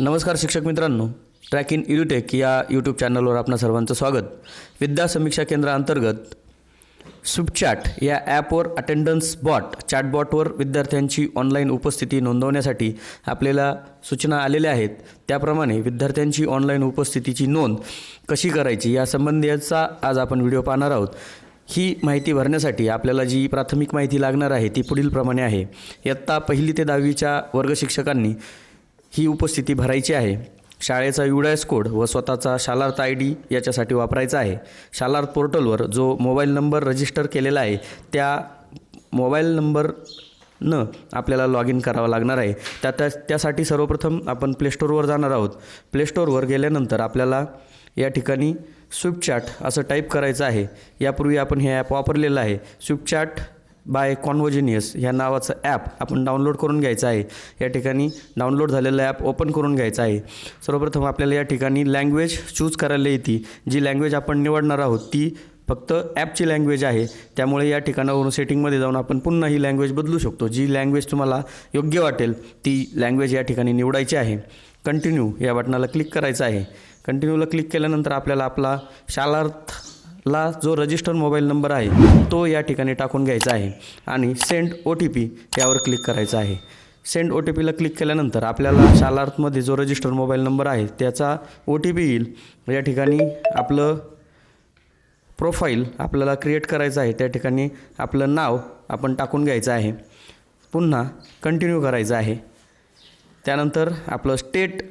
नमस्कार शिक्षक मित्रांनो. ट्रॅक इन इडुटेक या यूट्यूब चॅनलवर आपणा सर्वांचं स्वागत. विद्या समीक्षा केंद्राअंतर्गत स्विपचॅट या ॲपवर अटेंडन्स बॉट चॅटबॉटवर विद्यार्थ्यांची ऑनलाईन उपस्थिती नोंदवण्यासाठी आपल्याला सूचना आलेल्या आहेत. त्याप्रमाणे विद्यार्थ्यांची ऑनलाईन उपस्थितीची नोंद कशी करायची या संबंधीचा आज आपण व्हिडिओ पाहणार आहोत. ही माहिती भरण्यासाठी आपल्याला जी प्राथमिक माहिती लागणार आहे ती पुढीलप्रमाणे आहे. इयत्ता पहिली ते दहावीच्या वर्गशिक्षकांनी ही उपस्थिती भरायची आहे. शाळेचा युडायस कोड व स्वतःचा शालार्थ आय डी याच्यासाठी वापरायचा आहे. शालार्थ पोर्टलवर जो मोबाईल नंबर रजिस्टर केलेला आहे त्या मोबाईल नंबरनं आपल्याला लॉग इन करावं लागणार आहे. त्या त्या त्यासाठी सर्वप्रथम आपण प्लेस्टोरवर जाणार आहोत. प्लेस्टोरवर गेल्यानंतर आपल्याला या ठिकाणी स्विपचॅट असं टाईप करायचं आहे. यापूर्वी आपण हे ॲप वापरलेलं आहे. स्विपचॅट बाय कॉन्वोजिनियस ह्या नावाचं ॲप आपण डाउनलोड करून घ्यायचं आहे. या ठिकाणी डाउनलोड झालेलं ॲप ओपन करून घ्यायचं आहे. सर्वप्रथम आपल्याला या ठिकाणी लँग्वेज चूज करायला येते. जी लँग्वेज आपण निवडणार आहोत ती फक्त ॲपची लँग्वेज आहे. त्यामुळे या ठिकाणावरून सेटिंगमध्ये जाऊन आपण पुन्हा ही लँग्वेज बदलू शकतो. जी लँग्वेज तुम्हाला योग्य वाटेल ती लँग्वेज या ठिकाणी निवडायची आहे. कंटिन्यू या बटनाला क्लिक करायचं आहे. कंटिन्यूला क्लिक केल्यानंतर आपल्याला आपला शालार्थ ला जो रजिस्टर मोबाईल नंबर आहे तो या ठिकाणी टाकून घ्यायचा आहे. आणि सेंड ओ टी पी यावर क्लिक करायचा आहे. सेंड ओ टी पीला क्लिक केल्यानंतर आपल्याला शालार्थमध्ये जो रजिस्टर मोबाईल नंबर आहे त्याचा ओ टी पी येईल. या ठिकाणी आपलं प्रोफाईल आपल्याला क्रिएट करायचं आहे त्या ठिकाणी आपलं नाव आपण टाकून घ्यायचं आहे. पुन्हा कंटिन्यू करायचं आहे. त्यानंतर आपलं स्टेट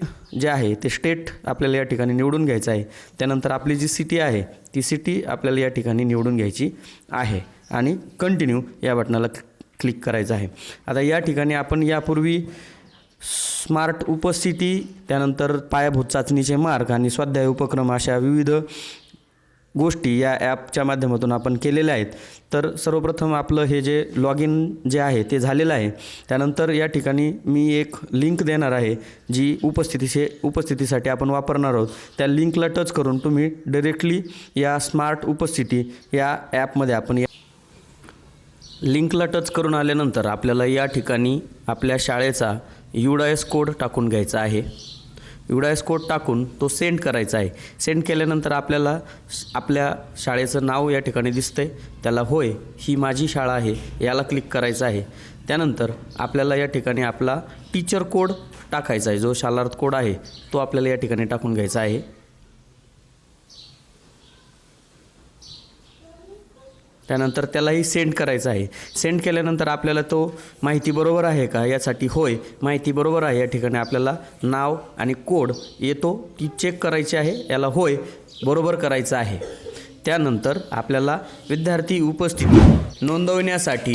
जे आहे ते स्टेट आपल्याला या ठिकाणी निवडून घ्यायचं आहे. त्यानंतर आपली जी सिटी आहे ती सिटी आपल्याला या ठिकाणी निवडून घ्यायची आहे. आणि कंटिन्यू या बटनाला क्लिक करायचं आहे. आता या ठिकाणी आपण यापूर्वी स्मार्ट उपस्थिती त्यानंतर पायाभूत चाचणीचे मार्ग आणि स्वाध्याय उपक्रम अशा विविध गोष्टी या ॲपच्या माध्यमातून आपण केलेल्या आहेत. तर सर्वप्रथम आपलं हे जे लॉग इन जे आहे ते झालेलं आहे. त्यानंतर या ठिकाणी मी एक लिंक देणार आहे जी उपस्थितीशी उपस्थितीसाठी आपण वापरणार आहोत. त्या लिंकला टच करून तुम्ही डायरेक्टली या स्मार्ट उपस्थिती या ॲपमध्ये आपण या लिंकला टच करून आल्यानंतर आपल्याला या ठिकाणी आपल्या शाळेचा युडायस कोड टाकून घ्यायचा आहे. युडायस कोड टाकून तो सेंड करायचा आहे. सेंड केल्यानंतर आपल्याला आपल्या शाळेचं नाव या ठिकाणी दिसतंय. त्याला होय ही माझी शाळा आहे. याला क्लिक करायचं आहे. त्यानंतर आपल्याला या ठिकाणी आपला टीचर कोड टाकायचा आहे. जो शालार्थ कोड आहे तो आपल्याला या ठिकाणी टाकून घ्यायचा आहे. त्यानंतर त्यालाही सेंड करायचं आहे. सेंड केल्यानंतर आपल्याला तो माहिती बरोबर आहे का? यासाठी होय माहिती बरोबर आहे. या ठिकाणी आपल्याला नाव आणि कोड येतो ती चेक करायची आहे. याला होय बरोबर करायचं आहे. त्यानंतर आपल्याला विद्यार्थी उपस्थिती नोंदवण्यासाठी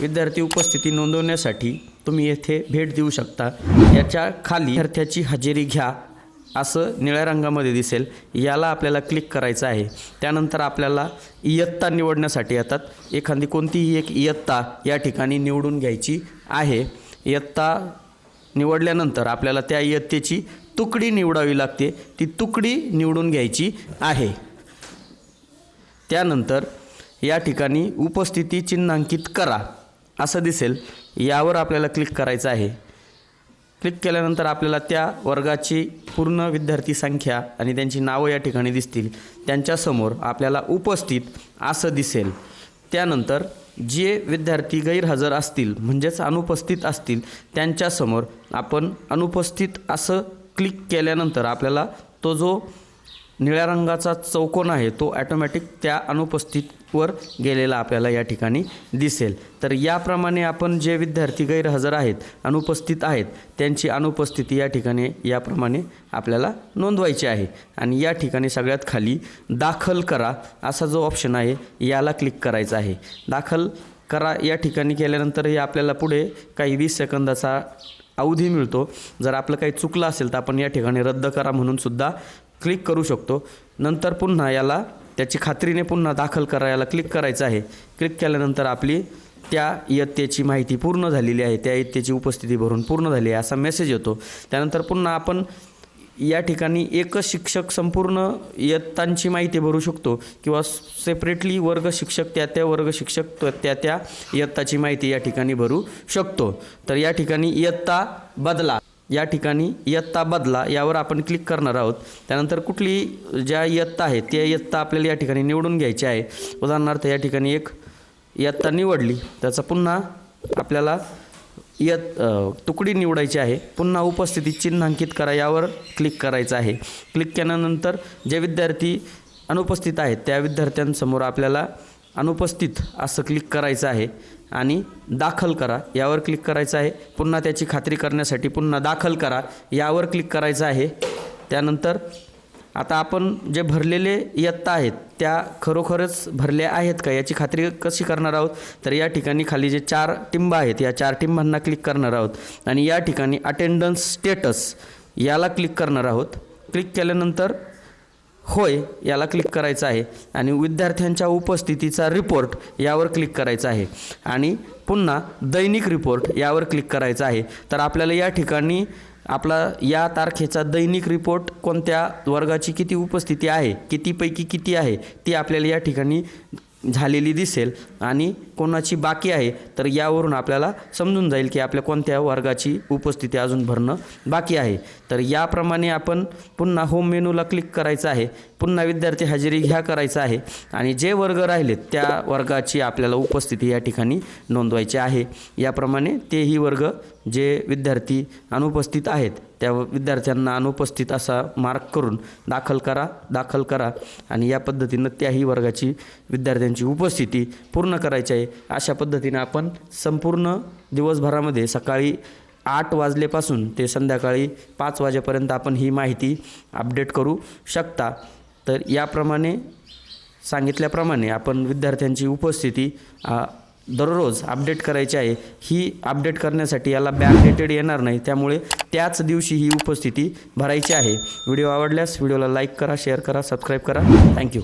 विद्यार्थी उपस्थिती नोंदवण्यासाठी तुम्ही येथे भेट देऊ शकता. याच्या खाली विद्यार्थ्याची हजेरी घ्या. असं निळ्या रंगामध्ये दिसेल. याला आपल्याला क्लिक करायचं आहे. त्यानंतर आपल्याला इयत्ता निवडण्यासाठी येतात. एखादी कोणतीही एक इयत्ता या ठिकाणी निवडून घ्यायची आहे. इयत्ता निवडल्यानंतर आपल्याला त्या इयत्तेची तुकडी निवडावी लागते. ती तुकडी निवडून घ्यायची आहे. त्यानंतर या ठिकाणी उपस्थिती चिन्हांकित करा. असं दिसेल. यावर आपल्याला क्लिक करायचं आहे. क्लिक केल्यानंतर आपल्याला त्या वर्गाची पूर्ण विद्यार्थी संख्या आणि त्यांची नावं या ठिकाणी दिसतील. त्यांच्यासमोर आपल्याला उपस्थित असं दिसेल. त्यानंतर जे विद्यार्थी गैरहजर असतील म्हणजेच अनुपस्थित असतील त्यांच्यासमोर आपण अनुपस्थित असं क्लिक केल्यानंतर आपल्याला तो जो निळ्या रंगाचा चौकोन आहे तो ॲटोमॅटिक त्या अनुपस्थितवर गेलेला आपल्याला या ठिकाणी दिसेल. तर याप्रमाणे आपण जे विद्यार्थी गैरहजर आहेत अनुपस्थित आहेत त्यांची अनुपस्थिती या ठिकाणी याप्रमाणे आपल्याला नोंदवायची आहे. आणि या ठिकाणी सगळ्यात खाली दाखल करा असा जो ऑप्शन आहे याला क्लिक करायचा आहे. दाखल करा या ठिकाणी केल्यानंतर हे आपल्याला पुढे काही वीस सेकंदाचा अवधी मिळतो. जर आपलं काही चुकलं असेल तर आपण या ठिकाणी रद्द करा म्हणून सुद्धा क्लिक करू शकतो. नंतर पुन्हा याला त्याची खात्रीने पुन्हा दाखल करायला क्लिक करायचं आहे. क्लिक केल्यानंतर आपली त्या इयत्तेची माहिती पूर्ण झालेली आहे. त्या इयत्तेची उपस्थिती भरून पूर्ण झाली आहे असा मेसेज येतो. त्यानंतर पुन्हा आपण या ठिकाणी एकच शिक्षक संपूर्ण इयत्तांची माहिती भरू शकतो किंवा सेपरेटली वर्ग शिक्षक त्या त्या वर्ग शिक्षक त्या त्या इयत्ताची माहिती या ठिकाणी भरू शकतो. तर या ठिकाणी इयत्ता बदला. या ठिकाणी इयत्ता बदला यावर आपण क्लिक करणार आहोत. त्यानंतर कुठली ज्या इयत्ता आहे त्या इयत्ता आपल्याला या ठिकाणी निवडून घ्यायची आहे. उदाहरणार्थ या ठिकाणी एक इयत्ता निवडली त्याचा पुन्हा आपल्याला इयत तुकडी निवडायची आहे. पुन्हा उपस्थिती चिन्हांकित करा यावर क्लिक करायचं आहे. क्लिक केल्यानंतर जे विद्यार्थी अनुपस्थित आहेत त्या विद्यार्थ्यांसमोर आपल्याला अनुपस्थित असं क्लिक करायचं आहे. आणि दाखल करा. यावर क्लिक करायचं आहे. पुन्हा त्याची खात्री करण्यासाठी पुन्हा दाखल करा. यावर क्लिक करायचं आहे. त्यानंतर आता आपण जे भरलेले इयत्ता आहेत त्या खरोखरच भरल्या आहेत का? याची खात्री कशी करणार आहोत? तर या ठिकाणी खाली जे चार टिंब आहेत या चार टिंबांना क्लिक करणार आहोत. आणि या ठिकाणी अटेंडन्स स्टेटस याला क्लिक करणार आहोत. क्लिक केल्यानंतर होय याला क्लिक करायचं आहे. आणि विद्यार्थ्यांच्या उपस्थितीचा रिपोर्ट यावर क्लिक करायचा आहे. आणि पुन्हा दैनिक रिपोर्ट यावर क्लिक करायचा आहे. तर आपल्याला या ठिकाणी आपला या तारखेचा दैनिक रिपोर्ट कोणत्या वर्गाची किती उपस्थिती आहे कितीपैकी किती आहे ती आपल्याला या ठिकाणी झालेली दिसेल आणि कोणाची बाकी आहे तर यावरून आपल्याला समजून जाईल की आपल्या कोणत्या वर्गाची उपस्थिती अजून भरणं बाकी आहे. तर याप्रमाणे आपण पुन्हा होम मेनूला क्लिक करायचं आहे. पुन्हा विद्यार्थी हजेरी घ्या करायचं आहे. आणि जे वर्ग राहिलेत त्या वर्गाची आपल्याला उपस्थिती या ठिकाणी नोंदवायची आहे. याप्रमाणे तेही वर्ग जे विद्यार्थी अनुपस्थित आहेत त्या विद्यार्थ्यांना अनुपस्थित असा मार्क करून दाखल करा दाखल करा. आणि या पद्धतीनं त्याही वर्गाची विद्यार्थ्यांची उपस्थिती पूर्ण करायची आहे. अशा पद्धतीनं आपण संपूर्ण दिवसभरामध्ये सकाळी आठ वाजलेपासून ते संध्याकाळी पाच वाजेपर्यंत आपण ही माहिती अपडेट करू शकता. तर याप्रमाणे सांगितल्याप्रमाणे आपण विद्यार्थ्यांची उपस्थिती दररोज अपडेट करायची आहे. ही अपडेट करण्यासाठी याला बॅकडेटेड येणार नाही. त्यामुळे त्याच दिवशी ही उपस्थिती भरायची आहे. व्हिडिओ आवडल्यास व्हिडिओला लाईक करा शेअर करा सबस्क्राईब करा. थँक्यू